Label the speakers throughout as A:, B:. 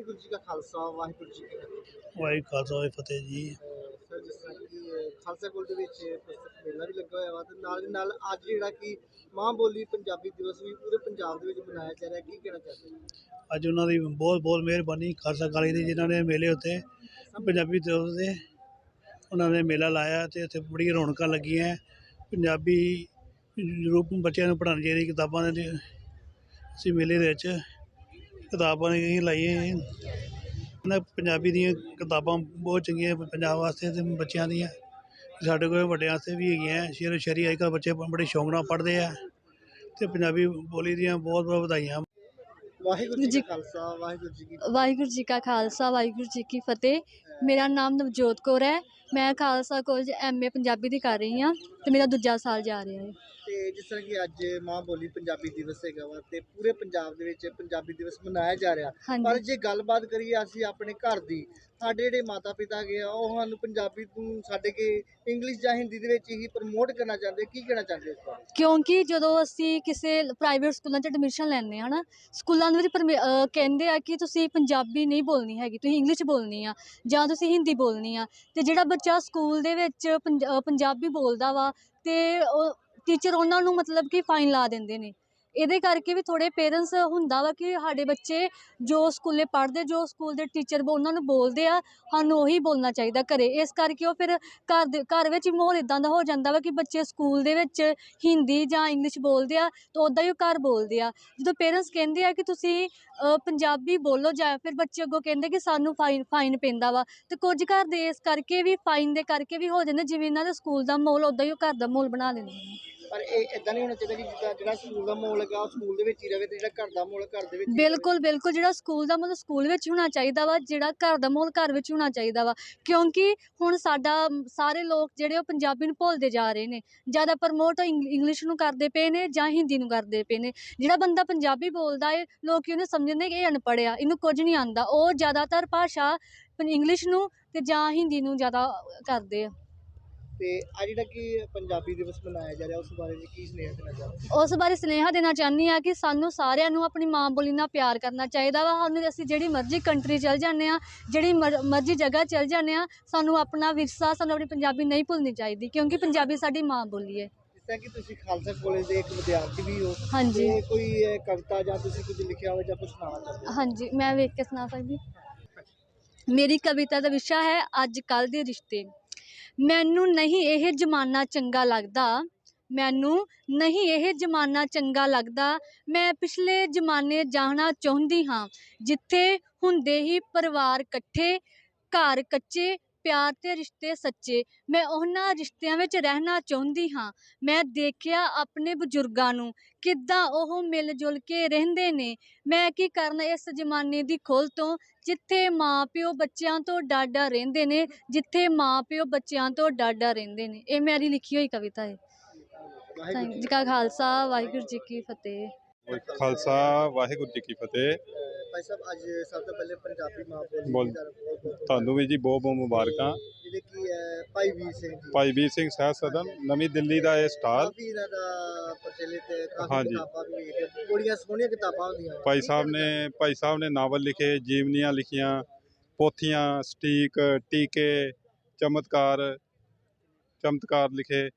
A: ਵਾਹਿਗੁਰੂ ਜੀ ਕਾ ਖਾਲਸਾ ਵਾਹਿਗੁਰੂ ਜੀ ਕੀ ਫਤਿਹ।
B: ਵਾਹਿਗੁਰੂ ਖਾਲਸਾ ਵਾਹਿਗੁਰੂ ਫਤਿਹ ਜੀ।
A: ਅਹ ਸਰ ਜਿਸ ਤਰ੍ਹਾਂ ਕਿ ਅਹ ਖਾਲਸਾ ਕੋਲ ਦੇ ਵਿੱਚ ਪੁਸਤਕ ਮੇਲਾ ਵੀ ਲੱਗਾ ਹੋਇਆ ਵਾ ਤੇ ਨਾਲ ਦੀ ਨਾਲ ਅੱਜ ਜਿਹੜਾ ਕਿ ਮਾਂ ਬੋਲੀ ਪੰਜਾਬੀ ਦਿਵਸ ਵੀ ਪੂਰੇ ਪੰਜਾਬ ਦੇ ਵਿੱਚ ਮਨਾਇਆ ਜਾ ਰਿਹਾ। ਕੀ ਕਹਿਣਾ ਚਾਹੁੰਦੇ ਹੋ
B: ਅੱਜ ਉਹਨਾਂ ਦੀ ਬਹੁਤ ਬਹੁਤ ਮਿਹਰਬਾਨੀ ਖਾਲਸਾ ਕਾਲੀ ਦੀ ਜਿਨ੍ਹਾਂ ਨੇ ਮੇਲੇ ਉੱਤੇ ਪੰਜਾਬੀ ਦਿਵਸ ਦੇ ਉਹਨਾਂ ਨੇ ਮੇਲਾ ਲਾਇਆ ਤੇ ਇੱਥੇ ਬੜੀ ਰੌਣਕਾਂ ਲੱਗੀਆਂ। ਪੰਜਾਬੀ ਜ਼ਰੂਰ ਬੱਚਿਆਂ ਨੂੰ ਪੜ੍ਹਾਉਣੀ ਚਾਹੀਦੀ ਕਿਤਾਬਾਂ ਦੇ ਅਸੀਂ ਮੇਲੇ ਦੇ ਵਿੱਚ ਕਿਤਾਬਾਂ ਨੇ ਲਾਈਆਂ ਇਹਨਾਂ ਪੰਜਾਬੀ ਦੀਆਂ ਕਿਤਾਬਾਂ ਬਹੁਤ ਚੰਗੀਆਂ ਪੰਜਾਬ ਵਾਸਤੇ ਤੇ ਬੱਚਿਆਂ ਦੀਆਂ। ਸਾਡੇ ਕੋਲ ਵੱਡਿਆਂ ਵਾਸਤੇ ਵੀ ਹੈਗੀਆਂ ਸ਼ੇਰ ਸ਼ਰੀ ਅੱਜ ਕੱਲ੍ਹ ਬੱਚੇ ਬੜੇ ਸ਼ੌਂਕ ਨਾਲ ਪੜ੍ਹਦੇ ਆ ਤੇ ਪੰਜਾਬੀ ਬੋਲੀ ਦੀਆਂ ਬਹੁਤ ਬਹੁਤ ਵਧਾਈਆਂ।
A: ਵਾਹਿਗੁਰੂ ਜੀ ਕਾ ਖਾਲਸਾ ਵਾਹਿਗੁਰੂ ਜੀ ਕੀ ਫਤਿਹ।
C: ਵਾਹਿਗੁਰੂ ਜੀ ਕਾ ਖਾਲਸਾ ਵਾਹਿਗੁਰੂ ਜੀ ਕੀ ਫਤਿਹ। ਮੇਰਾ ਨਾਮ ਨਵਜੋਤ ਕੌਰ ਹੈ ਮੈਂ ਖਾਲਸਾ ਕਾਲਜ ਐਮਏ ਪੰਜਾਬੀ ਦੀ ਕਰ ਰਹੀ ਹਾਂ ਤੇ ਮੇਰਾ ਦੂਜਾ ਸਾਲ ਜਾ ਰਿਹਾ ਹੈ।
A: ਤੇ ਜਿਸ ਤਰ੍ਹਾਂ ਕਿ ਅੱਜ ਮਾਂ ਬੋਲੀ ਪੰਜਾਬੀ ਦਿਵਸ ਹੈਗਾ ਵਾ ਤੇ ਪੂਰੇ ਪੰਜਾਬ ਦੇ ਵਿੱਚ ਪੰਜਾਬੀ ਦਿਵਸ ਮਨਾਇਆ ਜਾ ਰਿਹਾ। ਪਰ ਜੇ ਗੱਲਬਾਤ ਕਰੀਏ ਅਸੀਂ ਆਪਣੇ ਘਰ ਦੀ ਸਾਡੇ ਜਿਹੜੇ ਮਾਤਾ ਪਿਤਾ ਗਏ ਆ ਉਹ ਸਾਨੂੰ ਪੰਜਾਬੀ ਨੂੰ ਛੱਡ ਕੇ ਇੰਗਲਿਸ਼ ਜਾਂ ਹਿੰਦੀ ਦੇ ਵਿੱਚ ਹੀ ਪ੍ਰਮੋਟ ਕਰਨਾ ਚਾਹੁੰਦੇ ਕੀ ਕਹਿਣਾ ਚਾਹੁੰਦੇ ਹੋ ਇਸ ਬਾਰੇ?
C: ਕਿਉਂਕਿ ਜਦੋਂ ਅਸੀਂ ਕਿਸੇ ਪ੍ਰਾਈਵੇਟ ਸਕੂਲਾਂ 'ਚ ਐਡਮਿਸ਼ਨ ਲੈਂਦੇ ਹਾਂ ਨਾ ਸਕੂਲਾਂ ਦੇ ਵਿੱਚ ਕਹਿੰਦੇ ਆ ਕਿ ਤੁਸੀਂ ਪੰਜਾਬੀ ਨਹੀਂ ਬੋਲਣੀ ਹੈਗੀ ਤੁਸੀਂ ਇੰਗਲਿਸ਼ ਬੋਲਣੀ ਆ ਜਾਂ ਤੁਸੀਂ ਹਿੰਦੀ ਬੋਲਣੀ ਆ। ਤੇ ਜਿਹੜਾ ਬੱਚਾ ਸਕੂਲ ਦੇ ਵਿੱਚ ਪੰਜਾਬੀ ਬੋਲਦਾ ਵਾ ਤੇ ਉਹ ਟੀਚਰ ਉਹਨਾਂ ਨੂੰ ਮਤਲਬ ਕਿ ਫਾਈਨ ਲਾ ਦਿੰਦੇ ਨੇ। ਇਹਦੇ ਕਰਕੇ ਵੀ ਥੋੜੇ ਪੇਰੈਂਟਸ ਹੁੰਦਾ ਵਾ ਕਿ ਸਾਡੇ ਬੱਚੇ ਜੋ ਸਕੂਲੇ ਪੜ੍ਹਦੇ, ਜੋ ਸਕੂਲ ਦੇ ਟੀਚਰ ਉਹਨਾਂ ਨੂੰ ਬੋਲਦੇ ਆ, ਸਾਨੂੰ ਉਹੀ ਬੋਲਣਾ ਚਾਹੀਦਾ ਘਰੇ। ਇਸ ਕਰਕੇ ਉਹ ਫਿਰ ਘਰ ਦੇ, ਘਰ ਵਿੱਚ ਹੀ ਮਾਹੌਲ ਇਦਾਂ ਦਾ ਹੋ ਜਾਂਦਾ ਵਾ ਕਿ ਬੱਚੇ ਸਕੂਲ ਦੇ ਵਿੱਚ ਹਿੰਦੀ ਜਾਂ ਇੰਗਲਿਸ਼ ਬੋਲਦੇ ਆ ਤਾਂ ਉੱਦਾਂ ਹੀ ਉਹ ਘਰ ਬੋਲਦੇ ਆ। ਜਦੋਂ ਪੇਰੈਂਟਸ ਕਹਿੰਦੇ ਆ ਕਿ ਤੁਸੀਂ ਪੰਜਾਬੀ ਬੋਲੋ ਜਾਂ ਫਿਰ ਬੱਚੇ ਅੱਗੋਂ ਕਹਿੰਦੇ ਕਿ ਸਾਨੂੰ ਫਾਈਨ ਫਾਈਨ ਪੈਂਦਾ ਵਾ, ਤੇ ਕੁਝ ਘਰ ਦੇ ਇਸ ਕਰਕੇ ਵੀ ਫਾਈਨ ਦੇ ਕਰਕੇ ਵੀ ਹੋ ਜਾਂਦੇ, ਜਿਵੇਂ ਇਹਨਾਂ ਦੇ ਸਕੂਲ ਦਾ ਮਾਹੌਲ ਉੱਦਾਂ ਹੀ ਉਹ ਘਰ ਦਾ ਮਾਹੌਲ ਬਣਾ ਲੈਂਦੇ ਨੇ।
A: ਪਰ ਇਹ ਇਦਾਂ ਨਹੀਂ ਹੋਣਾ ਚਾਹੀਦਾ ਕਿ ਜਿੱਦਾਂ ਜਿਹੜਾ ਸਕੂਲ ਦਾ ਮਾਹੌਲ ਹੈਗਾ ਉਹ ਸਕੂਲ ਦੇ ਵਿੱਚ ਹੀ ਰਵੇ ਤੇ ਜਿਹੜਾ ਘਰ ਦਾ ਮਾਹੌਲ ਘਰ ਦੇ ਵਿੱਚ ਹੀ ਰਵੇ।
C: ਬਿਲਕੁਲ ਬਿਲਕੁਲ ਜਿਹੜਾ ਸਕੂਲ ਦਾ ਮਤਲਬ ਸਕੂਲ ਵਿੱਚ ਹੋਣਾ ਚਾਹੀਦਾ ਵਾ ਜਿਹੜਾ ਘਰ ਦਾ ਮਾਹੌਲ ਘਰ ਵਿੱਚ ਹੋਣਾ ਚਾਹੀਦਾ ਵਾ ਕਿਉਂਕਿ ਹੁਣ ਸਾਡਾ ਮ, ਸਾਰੇ ਲੋਕ ਜਿਹੜੇ ਉਹ ਪੰਜਾਬੀ ਨੂੰ ਭੁੱਲਦੇ ਜਾ ਰਹੇ ਨੇ ਜ਼ਿਆਦਾ ਪ੍ਰਮੋਟ ਇੰਗਲਿਸ਼ ਨੂੰ ਕਰਦੇ ਪਏ ਨੇ ਜਾਂ ਹਿੰਦੀ ਨੂੰ ਕਰਦੇ ਪਏ ਨੇ ਜਿਹੜਾ ਬੰਦਾ ਪੰਜਾਬੀ ਬੋਲਦਾ ਏ ਲੋਕ ਇਹਨੂੰ ਸਮਝਦੇ ਕਿ ਇਹ ਅਨਪੜ੍ਹ ਆ ਇਹਨੂੰ ਕੁਝ ਨਹੀਂ ਆਂਦਾ ਉਹ ਜ਼ਿਆਦਾਤਰ ਭਾਸ਼ਾ ਇੰਗਲਿਸ਼ ਨੂੰ ਤੇ ਜਾਂ ਹਿੰਦੀ ਨੂੰ ਜ਼ਿਆਦਾ ਕਰਦੇ ਆ
A: ਤੇ ਆ ਜਿਹੜਾ ਕਿ ਪੰਜਾਬੀ ਦਿਵਸ ਮਨਾਇਆ ਜਾ ਰਿਹਾ ਉਸ ਬਾਰੇ ਜੀ ਕੀ ਸੁਨੇਹਾ ਦੇਣਾ ਚਾਹੁੰਦੇ
C: ਉਸ ਬਾਰੇ ਸੁਨੇਹਾ ਦੇਣਾ ਚਾਹੁੰਦੀ ਆ ਕਿ ਸਾਨੂੰ ਸਾਰਿਆਂ ਨੂੰ ਆਪਣੀ ਮਾਂ ਬੋਲੀ ਨਾਲ ਪਿਆਰ ਕਰਨਾ ਚਾਹੀਦਾ ਵਾ। ਸਾਨੂੰ ਅਸੀਂ ਜਿਹੜੀ ਮਰਜ਼ੀ ਕੰਟਰੀ ਚਲ ਜਾਂਦੇ ਆ ਜਿਹੜੀ ਮਰ- ਮਰਜ਼ੀ ਜਗ੍ਹਾ ਚਲ ਜਾਂਦੇ ਆ ਸਾਨੂੰ ਆਪਣਾ ਵਿਰਸਾ ਸਾਨੂੰ ਆਪਣੀ ਪੰਜਾਬੀ ਨਹੀਂ ਭੁੱਲਣੀ ਚਾਹੀਦੀ ਕਿਉਂਕਿ ਪੰਜਾਬੀ ਸਾਡੀ ਮਾਂ ਬੋਲੀ ਹੈ।
A: ਜਿਸ ਤਰ੍ਹਾਂ ਕਿ ਤੁਸੀਂ ਖਾਲਸਾ ਕਾਲਜ ਦੇ ਇੱਕ ਵਿਦਿਆਰਥੀ ਵੀ ਹੋ
C: ਹਾਂਜੀ।
A: ਤੇ ਕੋਈ ਅਹ, ਕਵਿਤਾ ਜਾਂ ਤੁਸੀਂ ਕੁਝ ਲਿਖਿਆ ਹੋਵੇ ਜਾਂ ਕੁਝ ਸੁਣਾਉਣਾ ਚਾਹੁੰਦੇ ਹੋ?
C: ਹਾਂਜੀ ਮੈਂ ਵੇਖ ਕੇ ਸੁਣਾ ਸਕਦੀ। ਮੇਰੀ ਕਵਿਤਾ ਦਾ ਵਿਸ਼ਾ ਹੈ ਅੱਜ ਕੱਲ ਦੇ ਰਿਸ਼ਤੇ। ਮੈਨੂੰ ਨਹੀਂ ਇਹ ਜ਼ਮਾਨਾ ਚੰਗਾ ਲੱਗਦਾ। ਮੈਨੂੰ ਨਹੀਂ ਇਹ ਜ਼ਮਾਨਾ ਚੰਗਾ ਲੱਗਦਾ। ਮੈਂ ਪਿਛਲੇ ਜ਼ਮਾਨੇ ਜਾਣਾ ਚਾਹੁੰਦੀ ਹਾਂ, ਜਿੱਥੇ ਹੁੰਦੇ ਹੀ ਪਰਿਵਾਰ ਇਕੱਠੇ, ਘਰ ਕੱਚੇ ਪਿਆਰ ਤੇ ਰਿਸ਼ਤੇ ਸੱਚੇ ਮੈਂ ਉਹਨਾਂ ਰਿਸ਼ਤਿਆਂ ਵਿੱਚ ਰਹਿਣਾ ਚਾਹੁੰਦੀ ਹਾਂ। ਮੈਂ ਦੇਖਿਆ ਆਪਣੇ ਬਜ਼ੁਰਗਾਂ ਨੂੰ ਕਿੱਦਾਂ ਉਹ ਮਿਲ ਜੁਲ ਕੇ ਰਹਿੰਦੇ ਨੇ। ਮੈਂ ਕੀ ਕਰਨਾ ਇਸ ਜ਼ਮਾਨੇ ਦੀ ਖੋਲ ਤੋਂ? ਜਿੱਥੇ ਮਾਂ ਪਿਓ ਬੱਚਿਆਂ ਤੋਂ ਡਾਡਾ ਰਹਿੰਦੇ ਨੇ ਜਿੱਥੇ ਮਾਂ ਪਿਓ ਬੱਚਿਆਂ ਤੋਂ ਡਾਡਾ ਰਹਿੰਦੇ ਨੇ। ਇਹ ਮੇਰੀ ਲਿਖੀ ਹੋਈ ਕਵਿਤਾ ਹੈ।
A: ਵਾਹਿਗੁਰੂ
C: ਜੀ ਕਾ ਖਾਲਸਾ ਵਾਹਿਗੁਰੂ ਜੀ ਕੀ ਫਤਿਹ।
D: ਖਾਲਸਾ ਵਾਹਿਗੁਰੂ ਜੀ ਕੀ ਫਤਿਹ।
A: ਭਾਈ ਸਾਹਿਬ ਅੱਜ ਸਭ ਤੋਂ ਪਹਿਲੇ ਪੰਜਾਬੀ ਮਾਂ ਬੋਲੀ।
D: ਤੁਹਾਨੂੰ ਵੀ ਜੀ ਬਹੁਤ ਬਹੁਤ ਮੁਬਾਰਕਾਂ।
A: ਜਿਹੜੇ ਕਿ ਭਾਈ ਵੀਰ ਸਿੰਘ ਜੀ।
D: ਭਾਈ ਵੀਰ ਸਿੰਘ ਸਾਹਿਬ ਸਦਨ ਨਵੀਂ ਦਿੱਲੀ ਦਾ ਇਹ ਸਟਾਲ।
A: ਕਾਫੀ ਇਹਨਾਂ ਦਾ ਪ੍ਰਚਲਿਤ ਹੈ, ਕਾਫੀ
D: ਹਾਂਜੀ।
A: ਕਿਤਾਬਾਂ ਵੀ ਹੈ। ਬੜੀਆਂ ਸੋਹਣੀਆਂ ਕਿਤਾਬਾਂ ਹੁੰਦੀਆਂ।
D: ਭਾਈ ਸਾਹਿਬ ਨੇ ਭਾਈ ਸਾਹਿਬ ਨੇ ਨਾਵਲ ਲਿਖੇ ਜੀਵਨੀਆਂ ਲਿਖੀਆਂ ਪੋਥੀਆਂ ਸਟੀਕ ਟੀਕੇ ਚਮਤਕਾਰ ਚਮਤਕਾਰ ਲਿਖੇ।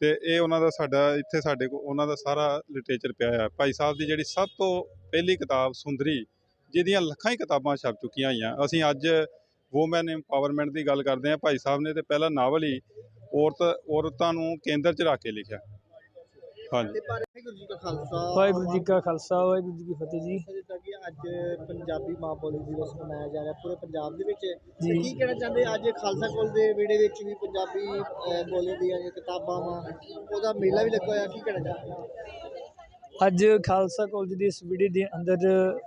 D: ਤੇ ਇਹ ਉਹਨਾਂ ਦਾ ਸਾਡਾ, ਇੱਥੇ ਸਾਡੇ ਕੋਲ ਉਹਨਾਂ ਦਾ ਸਾਰਾ ਲਿਟਰੇਚਰ ਪਿਆ ਹੈ ਭਾਈ ਸਾਹਿਬ ਦੀ ਜਿਹੜੀ ਸਭ ਤੋਂ ਪਹਿਲੀ ਕਿਤਾਬ ਸੁੰਦਰੀ, ਜਿਹਦੀਆਂ ਲੱਖਾਂ ਹੀ ਕਿਤਾਬਾਂ ਛਪ ਚੁੱਕੀਆਂ ਹੋਈਆਂ। ਅਸੀਂ ਅੱਜ ਵੂਮਨ ਐਮਪਾਵਰਮੈਂਟ ਦੀ ਗੱਲ ਕਰਦੇ ਹਾਂ। ਭਾਈ ਸਾਹਿਬ ਨੇ ਤੇ ਪਹਿਲਾ ਨਾਵਲ ਹੀ ਔਰਤ, ਔਰਤਾਂ ਨੂੰ ਕੇਂਦਰ 'ਚ ਰੱਖ ਕੇ ਲਿਖਿਆ। ਹਾਂਜੀ।
A: ਵਾਹਿਗੁਰੂ ਜੀ ਕਾ ਖਾਲਸਾ।
E: ਵਾਹਿਗੁਰੂ ਜੀ ਕਾ ਖਾਲਸਾ ਵਾਹਿਗੁਰੂ ਜੀ ਕੀ ਫਤਿਹ ਜੀ।
A: ਜਿੱਦਾਂ ਕਿ ਅੱਜ ਪੰਜਾਬੀ ਮਾਂ ਬੋਲੀ ਦਿਵਸ ਮਨਾਇਆ ਜਾ ਰਿਹਾ ਪੂਰੇ ਪੰਜਾਬ ਦੇ ਵਿੱਚ। ਤੇ। ਕੀ ਕਹਿਣਾ ਚਾਹੁੰਦੇ ਅੱਜ ਖਾਲਸਾ ਕੋਲ ਦੇ ਵਿਹੜੇ ਵਿੱਚ ਵੀ ਪੰਜਾਬੀ ਬੋਲੀ ਦੀਆਂ ਕਿਤਾਬਾਂ ਵਾ ਉਹਦਾ ਮੇਲਾ ਵੀ ਲੱਗਾ ਹੋਇਆ ਕੀ ਕਹਿਣਾ ਚਾਹੁੰਦੇ
E: ਅੱਜ ਖਾਲਸਾ ਕਾਲਜ ਦੇ ਇਸ ਵਿੜੇ ਦੇ ਅੰਦਰ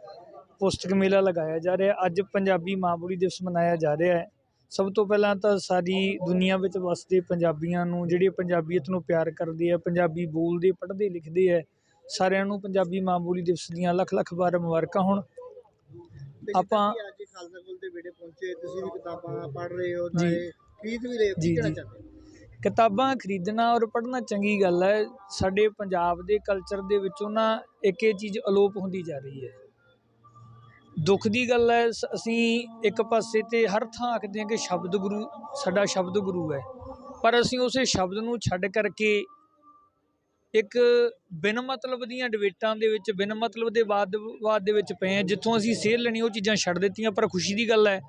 E: ਪੁਸਤਕ ਮੇਲਾ ਲਗਾਇਆ ਜਾ ਰਿਹਾ। ਅੱਜ ਪੰਜਾਬੀ ਮਾਂ ਬੋਲੀ ਦਿਵਸ ਮਨਾਇਆ ਜਾ ਰਿਹਾ ਹੈ। ਸਭ ਤੋਂ ਪਹਿਲਾਂ ਤਾਂ ਸਾਰੀ ਦੁਨੀਆ ਵਿੱਚ ਵਸਦੇ ਪੰਜਾਬੀਆਂ ਨੂੰ ਜਿਹੜੇ ਪੰਜਾਬੀਅਤ ਨੂੰ ਪਿਆਰ ਕਰਦੇ ਆ ਪੰਜਾਬੀ ਬੋਲਦੇ ਪੜ੍ਹਦੇ ਲਿਖਦੇ ਆ ਸਾਰਿਆਂ ਨੂੰ ਪੰਜਾਬੀ ਮਾਂ ਬੋਲੀ ਦਿਵਸ ਦੀਆਂ ਲੱਖ ਲੱਖ ਵਾਰ ਮੁਬਾਰਕਾਂ ਹੋਣ ਆਪਾਂ-
A: ਜਿੱਦਾਂ ਕਿ ਅੱਜ ਖਾਲਸਾ ਕੋਲ ਦੇ ਵਿਹੜੇ ਪਹੁੰਚੇ ਤੁਸੀਂ ਵੀ ਕਿਤਾਬਾਂ ਪੜ੍ਹ ਰਹੇ ਹੋ
E: ਜੀ।
A: ਨਾਲੇ ਖਰੀਦ ਵੀ ਰਹੇ ਹੋ
E: ਜੀ,
A: ਕੀ ਕਹਿਣਾ
E: ਜੀ।
A: ਚਾਹੁੰਦੇ ਹੋ?
E: ਕਿਤਾਬਾਂ ਖਰੀਦਣਾ ਔਰ ਪੜ੍ਹਨਾ ਚੰਗੀ ਗੱਲ ਹੈ ਸਾਡੇ ਪੰਜਾਬ ਦੇ ਕਲਚਰ ਦੇ ਵਿੱਚੋਂ ਨਾ ਇੱਕ ਇਹ ਚੀਜ਼ ਅਲੋਪ ਹੁੰਦੀ ਜਾ ਰਹੀ ਹੈ ਦੁੱਖ ਦੀ ਗੱਲ ਹੈ, ਸ- ਅਸੀਂ ਇੱਕ ਪਾਸੇ ਤੇ ਹਰ ਥਾਂ ਆਖਦੇ ਹਾਂ ਕਿ ਸ਼ਬਦ ਗੁਰੂ, ਸਾਡਾ ਸ਼ਬਦ ਗੁਰੂ ਹੈ। ਪਰ ਅਸੀਂ ਉਸੇ ਸ਼ਬਦ ਨੂੰ ਛੱਡ ਕਰਕੇ ਇੱਕ ਬਿਨ ਮਤਲਬ ਦੀਆਂ ਡਿਬੇਟਾਂ ਦੇ ਵਿੱਚ, ਬਿਨ ਮਤਲਬ ਦੇ ਵਾਦ ਵਾਦ ਦੇ ਵਿੱਚ ਪਏ ਹਾਂ, ਜਿੱਥੋਂ ਅਸੀਂ ਸੇਧ ਲੈਣੀ, ਉਹ ਚੀਜ਼ਾਂ ਛੱਡ ਦਿੱਤੀਆਂ। ਪਰ ਖੁਸ਼ੀ ਦੀ ਗੱਲ ਹੈ,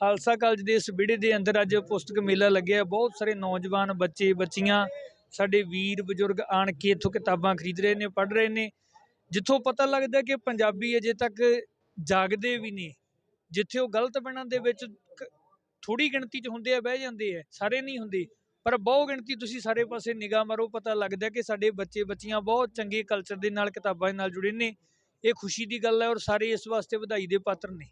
E: ਖਾਲਸਾ ਕਾਲਜ ਦੇ ਇਸ ਵਿਹੜੇ ਦੇ ਅੰਦਰ ਅੱਜ ਪੁਸਤਕ ਮੇਲਾ ਲੱਗਿਆ। ਬਹੁਤ ਸਾਰੇ ਨੌਜਵਾਨ, ਬੱਚੇ, ਬੱਚੀਆਂ, ਸਾਡੇ ਵੀਰ, ਬਜ਼ੁਰਗ ਆਣ ਕੇ ਇੱਥੋਂ ਕਿਤਾਬਾਂ ਖਰੀਦ ਰਹੇ ਨੇ, ਪੜ੍ਹ ਰਹੇ ਨੇ। ਜਿੱਥੋਂ ਪਤਾ ਲੱਗਦਾ ਕਿ ਪੰਜਾਬੀ ਅਜੇ ਤੱਕ ਜਾਗਦੇ ਵੀ ਨੇ, ਜਿੱਥੇ ਉਹ ਗਲਤ ਬਣਨ ਦੇ ਵਿੱਚ ਥੋੜੀ ਗਿਣਤੀ 'ਚ ਹੁੰਦੇ ਆ, ਬਹਿ ਜਾਂਦੇ ਆ, ਸਾਰੇ ਨਹੀਂ ਹੁੰਦੇ, ਪਰ ਬਹੁ ਗਿਣਤੀ ਤੁਸੀਂ ਸਾਰੇ ਪਾਸੇ ਨਿਗਾਹ ਮਾਰੋ, ਪਤਾ ਲੱਗਦਾ ਕਿ ਸਾਡੇ ਬੱਚੇ, ਬੱਚੀਆਂ ਬਹੁਤ ਚੰਗੇ ਕਲਚਰ ਦੇ ਨਾਲ, ਕਿਤਾਬਾਂ ਨਾਲ ਜੁੜੇ ਨੇ, ਇਹ ਖੁਸ਼ੀ ਦੀ ਗੱਲ ਹੈ ਔਰ ਸਾਰੇ ਇਸ ਵਾਸਤੇ ਵਧਾਈ ਦੇ ਪਾਤਰ ਨੇ।